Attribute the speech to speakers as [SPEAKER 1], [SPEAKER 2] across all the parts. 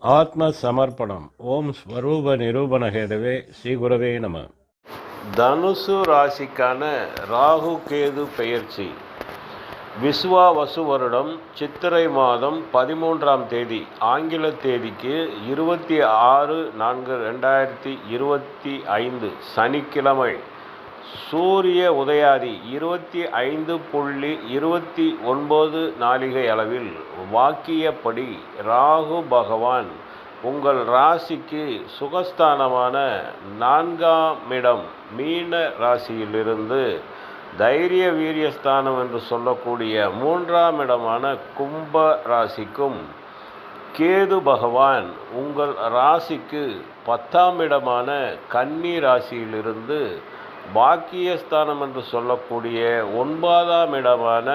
[SPEAKER 1] ஆத்ம சமர்ப்பணம் ஓம் ஸ்வரூப நிரூபண ஹேதவே ஸ்ரீகுரவே நம. தனுசு ராசிக்கான ராகு கேது பெயர்ச்சி. விஸ்வா வசு வருடம் சித்திரை மாதம் பதிமூன்றாம் தேதி ஆங்கில தேதிக்கு இருபத்தி ஆறு நான்கு ரெண்டாயிரத்தி இருபத்தி ஐந்து சனிக்கிழமை. சூரிய உதயாதி இருபத்தி ஐந்து புள்ளி இருபத்தி ஒன்பது நாளிகை அளவில் வாக்கியப்படி ராகு பகவான் உங்கள் ராசிக்கு சுகஸ்தானமான நான்காம் இடம் மீன ராசியிலிருந்து தைரிய வீரியஸ்தானம் என்று சொல்லக்கூடிய மூன்றாம் இடமான கும்ப ராசிக்கும் கேது பகவான் உங்கள் ராசிக்கு பத்தாம் இடமான கன்னி ராசியிலிருந்து பாக்கியஸ்தானம் என்று சொல்லக்கூடிய ஒன்பதாம் இடமான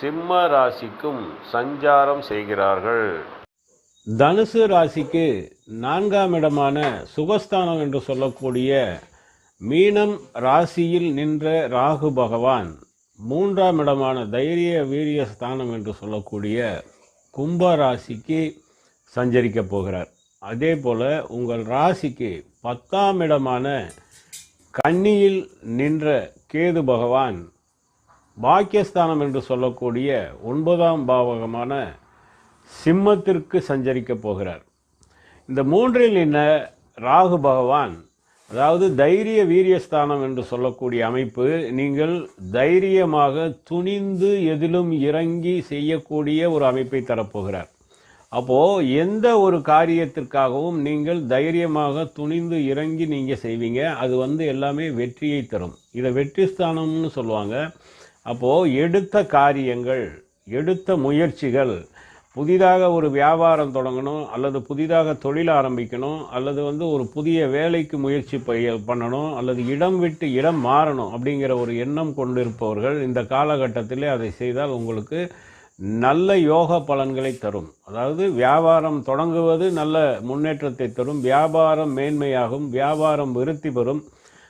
[SPEAKER 1] சிம்ம ராசிக்கும் சஞ்சாரம் செய்கிறார்கள். தனுசு ராசிக்கு நான்காம் இடமான சுகஸ்தானம் என்று சொல்லக்கூடிய மீனம் ராசியில் நின்ற ராகு பகவான் மூன்றாம் இடமான தைரிய வீரிய ஸ்தானம் என்று சொல்லக்கூடிய கும்ப ராசிக்கு சஞ்சரிக்கப் போகிறார். அதே போல் உங்கள் ராசிக்கு பத்தாம் இடமான கன்னியில் நின்ற கேது பகவான் பாக்கியஸ்தானம் என்று சொல்லக்கூடிய ஒன்பதாம் பாவகமான சிம்மத்திற்கு சஞ்சரிக்கப் போகிறார். இந்த மூன்றில் என்ன ராகு பகவான் அதாவது தைரிய வீரியஸ்தானம் என்று சொல்லக்கூடிய அமைப்பு நீங்கள் தைரியமாக துணிந்து எதிலும் இறங்கி செய்யக்கூடிய ஒரு அமைப்பை தரப்போகிறார். அப்போது எந்த ஒரு காரியத்திற்காகவும் நீங்கள் தைரியமாக துணிந்து இறங்கி நீங்கள் செய்வீங்க. அது வந்து எல்லாமே வெற்றியை தரும். இதை வெற்றி ஸ்தானம்னு சொல்லுவாங்க. அப்போது எடுத்த காரியங்கள் எடுத்த முயற்சிகள் புதிதாக ஒரு வியாபாரம் தொடங்கணும் அல்லது புதிதாக தொழில் ஆரம்பிக்கணும் அல்லது வந்து ஒரு புதிய வேலைக்கு முயற்சி பண்ணணும் அல்லது இடம் விட்டு இடம் மாறணும் அப்படிங்கிற ஒரு எண்ணம் கொண்டிருப்பவர்கள் இந்த காலகட்டத்திலே அதை செய்தால் உங்களுக்கு நல்ல யோக பலன்களை தரும். அதாவது வியாபாரம் தொடங்குவது நல்ல முன்னேற்றத்தை தரும். வியாபாரம் மேன்மையாகும். வியாபாரம் விருத்தி பெறும்.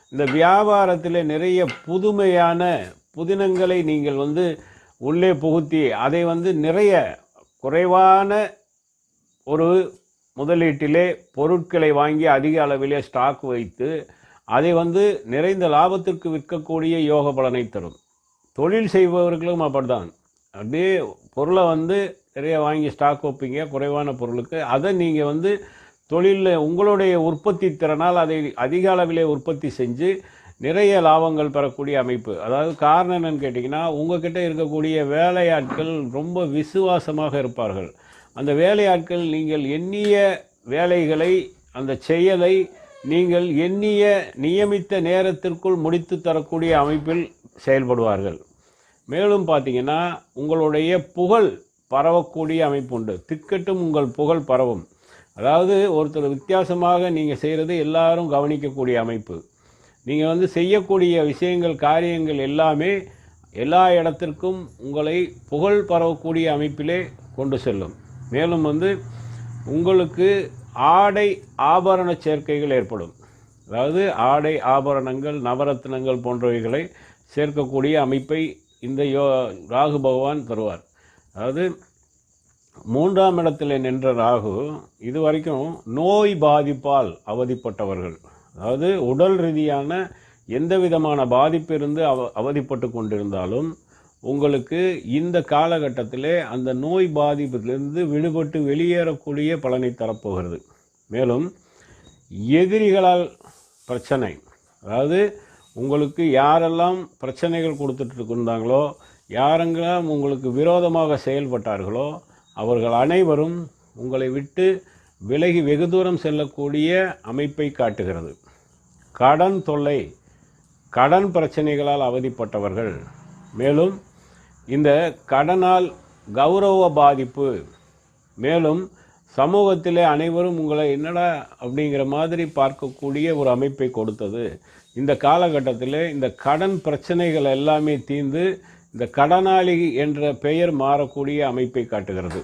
[SPEAKER 1] இந்த வியாபாரத்தில் நிறைய புதுமையான புதினங்களை நீங்கள் வந்து உள்ளே புகுத்தி அதை வந்து நிறைய குறைவான ஒரு முதலீட்டிலே பொருட்களை வாங்கி அதிக அளவிலே ஸ்டாக் வைத்து அதை வந்து நிறைந்த லாபத்திற்கு விற்கக்கூடிய யோக பலனை தரும். தொழில் செய்பவர்களும் அப்படிதான் அப்படியே பொருளை வந்து நிறைய வாங்கி ஸ்டாக் வைப்பீங்க குறைவான பொருளுக்கு. அதை நீங்கள் வந்து தொழிலில் உங்களுடைய உற்பத்தி திறனால் அதை அதிக அளவிலே உற்பத்தி செஞ்சு நிறைய லாபங்கள் பெறக்கூடிய அமைப்பு. அதாவது காரணம் என்னன்னு கேட்டிங்கன்னா உங்கள்கிட்ட இருக்கக்கூடிய வேலையாட்கள் ரொம்ப விசுவாசமாக இருப்பார்கள். அந்த வேலையாட்கள் நீங்கள் எண்ணிய வேலைகளை அந்த செயலை நீங்கள் எண்ணிய நியமித்த நேரத்திற்குள் முடித்து தரக்கூடிய அமைப்பில் செயல்படுவார்கள். மேலும் பார்த்தீங்கன்னா உங்களுடைய புகழ் பரவக்கூடிய அமைப்பு உண்டு. திக்கட்டும் உங்கள் புகழ் பரவும். அதாவது ஒருத்தர் வித்தியாசமாக நீங்கள் செய்கிறது எல்லாரும் கவனிக்கக்கூடிய அமைப்பு. நீங்கள் வந்து செய்யக்கூடிய விஷயங்கள் காரியங்கள் எல்லாமே எல்லா இடத்திற்கும் உங்களை புகழ் பரவக்கூடிய அமைப்பிலே கொண்டு செல்லும். மேலும் வந்து உங்களுக்கு ஆடை ஆபரண சேர்க்கைகள் ஏற்படும். அதாவது ஆடை ஆபரணங்கள் நவரத்னங்கள் போன்றவைகளை சேர்க்கக்கூடிய அமைப்பை இந்த யோ ராகு பகவான் தருவார். அதாவது மூன்றாம் இடத்தில் நின்ற ராகு இது வரைக்கும் நோய் பாதிப்பால் அவதிப்பட்டவர்கள். அதாவது உடல் ரீதியான எந்த விதமான பாதிப்பு இருந்து அவ அவதிப்பட்டு கொண்டிருந்தாலும் உங்களுக்கு இந்த காலகட்டத்திலே அந்த நோய் பாதிப்பிலிருந்து விடுபட்டு வெளியேறக்கூடிய பலனை தரப்போகிறது. மேலும் எதிரிகளால் பிரச்சனை அதாவது உங்களுக்கு யாரெல்லாம் பிரச்சனைகள் கொடுத்துட்டு இருந்தாங்களோ யாரெல்லாம் உங்களுக்கு விரோதமாக செயல்பட்டார்களோ அவர்கள் அனைவரும் உங்களை விட்டு விலகி வெகு தூரம் செல்லக்கூடிய அமைப்பை காட்டுகிறது. கடன் தொல்லை கடன் பிரச்சனைகளால் அவதிப்பட்டவர்கள். மேலும் இந்த கடனால் கௌரவ பாதிப்பு. மேலும் சமூகத்திலே அனைவரும் உங்களை என்னடா அப்படிங்கிற மாதிரி பார்க்கக்கூடிய ஒரு அமைப்பை கொடுத்தது. இந்த காலகட்டத்தில் இந்த கடன் பிரச்சனைகள் எல்லாமே தீர்ந்து இந்த கடனாளி என்ற பெயர் மாறக்கூடிய அமைப்பை காட்டுகிறது.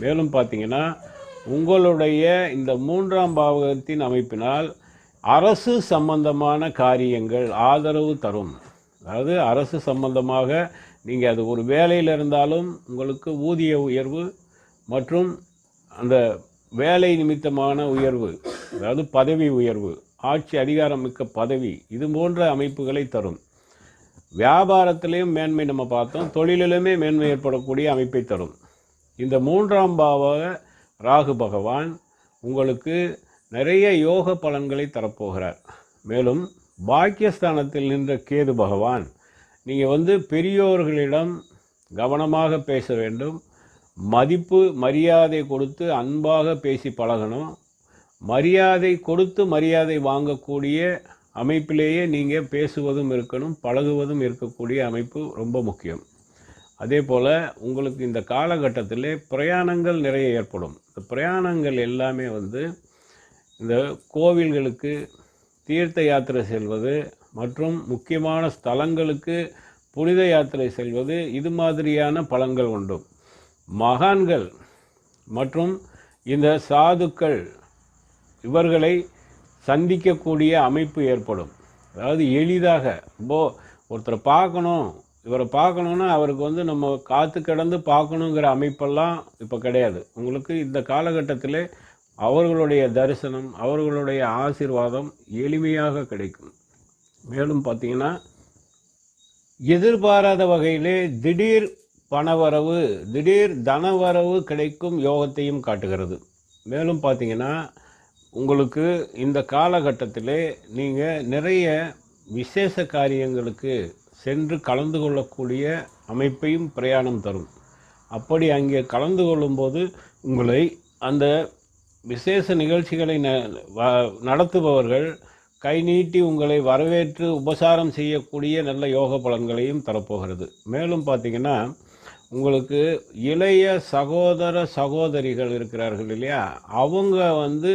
[SPEAKER 1] மேலும் பார்த்தீங்கன்னா உங்களுடைய இந்த மூன்றாம் பாவகத்தின் அமைப்பினால் அரசு சம்பந்தமான காரியங்கள் ஆதரவு தரும். அதாவது அரசு சம்பந்தமாக நீங்கள் அது ஒரு வேலையில் இருந்தாலும் உங்களுக்கு ஊதிய உயர்வு மற்றும் அந்த வேலை நிமித்தமான உயர்வு அதாவது பதவி உயர்வு ஆட்சி அதிகாரம் மிக்க பதவி இது போன்ற அமைப்புகளை தரும். வியாபாரத்திலையும் மேன்மை நம்ம பார்த்தோம். தொழிலிலுமே மேன்மை ஏற்படக்கூடிய அமைப்பை தரும். இந்த மூன்றாம் பாவ ராகு பகவான் உங்களுக்கு நிறைய யோக பலன்களை தரப்போகிறார். மேலும் பாக்கியஸ்தானத்தில் நின்ற கேது பகவான் நீங்கள் வந்து பெரியோர்களிடம் கவனமாக பேச வேண்டும். மதிப்பு மரியாதை கொடுத்து அன்பாக பேசி பழகணும். மரியாதை கொடுத்து மரியாதை வாங்கக்கூடிய அமைப்பிலேயே நீங்கள் பேசுவதும் இருக்கணும் பழகுவதும் இருக்கக்கூடிய அமைப்பு ரொம்ப முக்கியம். அதே போல் உங்களுக்கு இந்த காலகட்டத்தில் பிரயாணங்கள் நிறைய ஏற்படும். இந்த பிரயாணங்கள் எல்லாமே வந்து இந்த கோவில்களுக்கு தீர்த்த யாத்திரை செல்வது மற்றும் முக்கியமான ஸ்தலங்களுக்கு புனித யாத்திரை செல்வது இது மாதிரியான பலன்கள் உண்டு. மகான்கள் மற்றும் இந்த சாதுக்கள் இவர்களை சந்திக்கக்கூடிய அமைப்பு ஏற்படும். அதாவது எளிதாக இப்போ ஒருத்தரை பார்க்கணும் இவரை பார்க்கணுன்னா அவருக்கு வந்து நம்ம காத்து கிடந்து பார்க்கணுங்கிற அமைப்பெல்லாம் இப்போ கிடையாது. உங்களுக்கு இந்த காலகட்டத்தில் அவர்களுடைய தரிசனம் அவர்களுடைய ஆசீர்வாதம் எளிமையாக கிடைக்கும். மேலும் பார்த்தீங்கன்னா எதிர்பாராத வகையிலே திடீர் பணவரவு திடீர் தனவரவு கிடைக்கும் யோகத்தையும் காட்டுகிறது. மேலும் பார்த்தீங்கன்னா உங்களுக்கு இந்த காலகட்டத்திலே நீங்கள் நிறைய விசேஷ காரியங்களுக்கு சென்று கலந்து கொள்ளக்கூடிய அமைப்பையும் பிரயாணம் தரும். அப்படி அங்கே கலந்து கொள்ளும்போது உங்களை அந்த விசேஷ நிகழ்ச்சிகளை ந வ- நடத்துபவர்கள் கை நீட்டி உங்களை வரவேற்று உபசாரம் செய்யக்கூடிய நல்ல யோக பலன்களையும் தரப்போகிறது. மேலும் பார்த்தீங்கன்னா உங்களுக்கு இளைய சகோதர சகோதரிகள் இருக்கிறார்கள் இல்லையா? அவங்க வந்து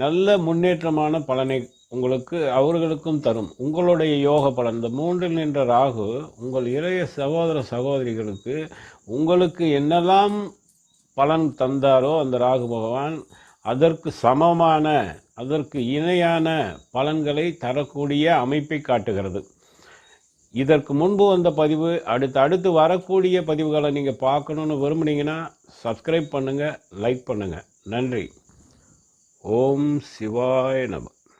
[SPEAKER 1] நல்ல முன்னேற்றமான பலனை உங்களுக்கு அவர்களுக்கும் தரும். உங்களுடைய யோக பலன். இந்த மூன்றில் நின்ற ராகு உங்கள் இளைய சகோதர சகோதரிகளுக்கு உங்களுக்கு என்னெல்லாம் பலன் தந்தாரோ அந்த ராகு பகவான் அதற்கு சமமான அதற்கு இணையான பலன்களை தரக்கூடிய அமைப்பை காட்டுகிறது. இதற்கு முன்பு வந்த பதிவு அடுத்து அடுத்து வரக்கூடிய பதிவுகளை நீங்கள் பார்க்கணுன்னு விரும்புனீங்கன்னா சப்ஸ்கிரைப் பண்ணுங்கள் லைக் பண்ணுங்கள் நன்றி. ஓம் சிவாய நம